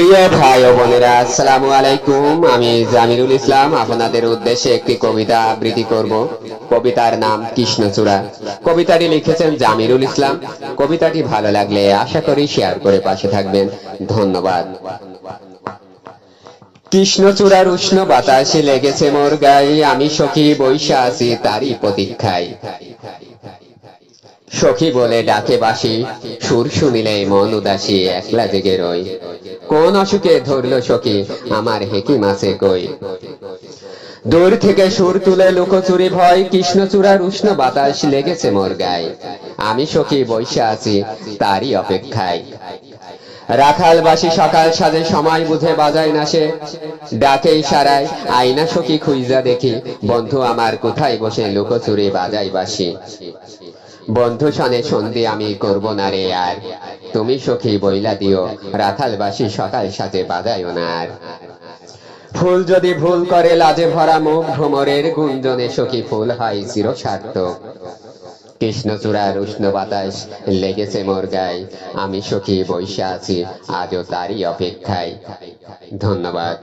প্রিয় ভাই ও বোনেরা, আসসালামু আলাইকুম। আমি জামিরুল ইসলাম। আপনাদের উদ্দেশ্যে একটি কবিতা আবৃত্তি করব। কবিতার নাম কৃষ্ণচূড়া। কবিতাটি লিখেছেন জামিরুল ইসলাম। কবিতাটি ভালো লাগলে আশা করি শেয়ার করে পাশে থাকবেন। ধন্যবাদ। কৃষ্ণচূড়ার উষ্ণ বাতাসে লেগেছে মোর গায়ে। আমি সখী বৈশা আছি তারই প্রতীক্ষায়। সখী বলে ডাকে বাসি সুর শুনিলে মন উদাসী, একলা জেগে রই। কোন অসুখে ধরলো সখী, আমার হেকিম আছে কই? দূর থেকে সুর তুলে লুকোচুরি ভয়, কৃষ্ণচূড়ার উষ্ণ বাতাস লেগেছে মোর গায়ে। আমি সখী বৈশা আছি, তারই অপেক্ষায়। রাখালবাসী সকাল সাজে, সময় বুঝে বাজায় না সে। ডাকে ইশারায়, আয়না সখী খুইজা দেখি, বন্ধু আমার কোথায় বসে লুকোচুরি বাজাই বাসি বন্ধু সনে সন্ধি আমি করব না রে আর। তুমি সখী বইলা দিও, রাখালবাসী সকাল সাথে বাজায়ও না আর। ফুল যদি ভুল করে লাজে ভরা মুখ, ভ্রমরের গুঞ্জনে সখী ফুল হয় চির সার্থক কৃষ্ণচূড়ার উষ্ণ বাতাস লেগেছে মোর গায়ে। আমি সখী বৈশা আছি আজও তারই অপেক্ষায়। ধন্যবাদ।